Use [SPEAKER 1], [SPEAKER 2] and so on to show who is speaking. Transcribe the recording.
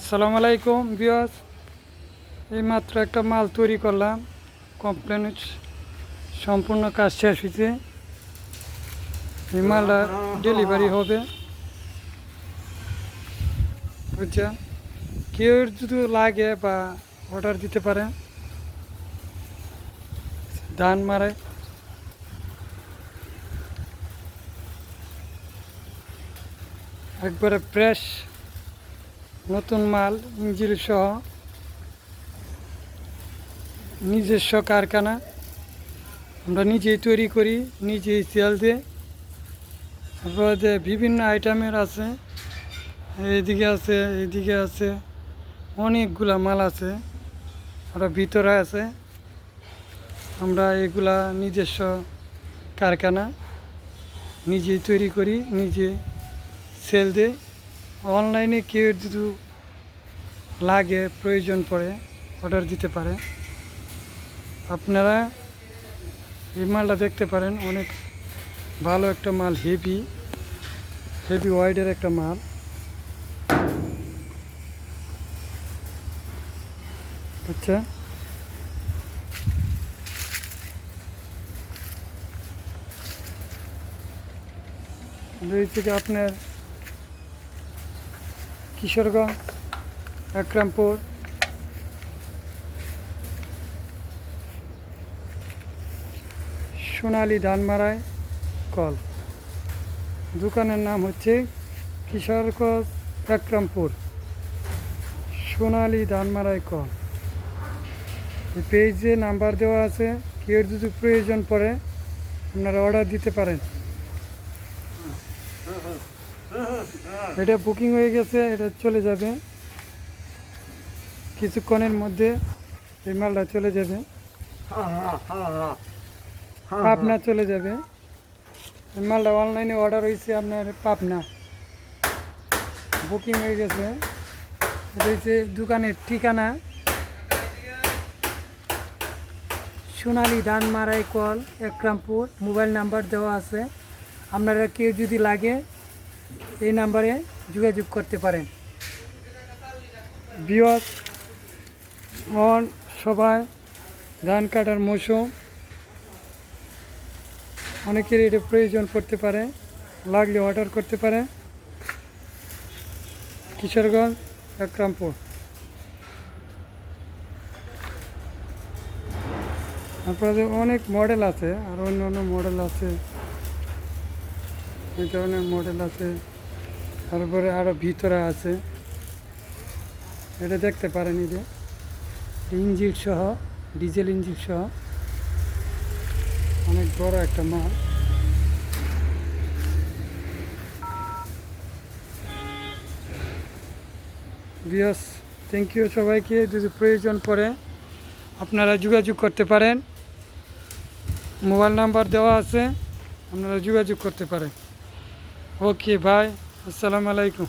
[SPEAKER 1] আসসালামু আলাইকুম বিয়াস এই মাত্র একটা মাল তৈরি করলাম। কমপ্লেন সম্পূর্ণ কাজ শেষ হয়েছে। এই মালটা ডেলিভারি হবে। বুঝছেন কেউ যদি লাগে বা অর্ডার দিতে পারে ধান মারে। একবারে ফ্রেশ নতুন মাল ইঞ্জিল সহ নিজস্ব কারখানা। আমরা নিজেই তৈরি করি, নিজেই দিই। তারপরে যে বিভিন্ন আইটেমের আছে, এইদিকে আছে এইদিকে আছে, অনেকগুলা মাল আছে। ওরা ভিতরে আছে। আমরা এগুলা নিজস্ব কারখানা, নিজেই তৈরি করি নিজে সেল দিই। অনলাইনে কেউ যদি লাগে, প্রয়োজন পড়ে অর্ডার দিতে পারে। আপনারা এই মালটা দেখতে পারেন, অনেক ভালো একটা মাল হেভি হেভি ওয়াইডের একটা মাল। আচ্ছা। রয়েছে যে আপনার কিশোরগঞ্জ, একরামপুর। সোনালী ধানমারায় কল। দোকানের নাম হচ্ছে কিশোরগঞ্জ, একরামপুর। সোনালী ধানমারায় কল। পেজে নাম্বার দেওয়া আছে, কেউ যদি প্রয়োজন পড়ে আপনারা অর্ডার দিতে পারেন। এটা বুকিং হয়ে গেছে, এটা চলে যাবে। কিছুক্ষণের মধ্যে এই মালটা চলে যাবে। পাবনা চলে যাবে। এই মালটা অনলাইনে অর্ডার হয়েছে আপনার পাবনা। বুকিং হয়ে গেছে। এটা হচ্ছে দোকানের ঠিকানা। সোনালী ধান মারাই কল একরামপুর। মোবাইল নাম্বার দেওয়া আছে। আপনারা কেউ যদি লাগে এই নাম্বারে যোগাযোগ করতে পারেন। বিয়স অন সবাই ধান কাটার মৌসুম। অনেকের এটা প্রয়োজন পড়তে পারে, লাগলে অর্ডার করতে পারে। কিশোরগঞ্জ, একরামপুর। আপনাদের অনেক মডেল আছে আর অন্য অন্য মডেল আছে। এই ধরনের মডেল আছে। তারপরে আরও ভিতরে আছে। এটা দেখতে পারেন যে। ইঞ্জিন সহ, ডিজেল ইঞ্জিন সহ। অনেক বড় একটা মাল। বিয়স থ্যাংক ইউ সবাইকে। যদি প্রয়োজন পড়ে, আপনারা যোগাযোগ করতে পারেন। মোবাইল নাম্বার দেওয়া আছে, আপনারা যোগাযোগ করতে পারেন। ওকে ভাই আসসালামু আলাইকুম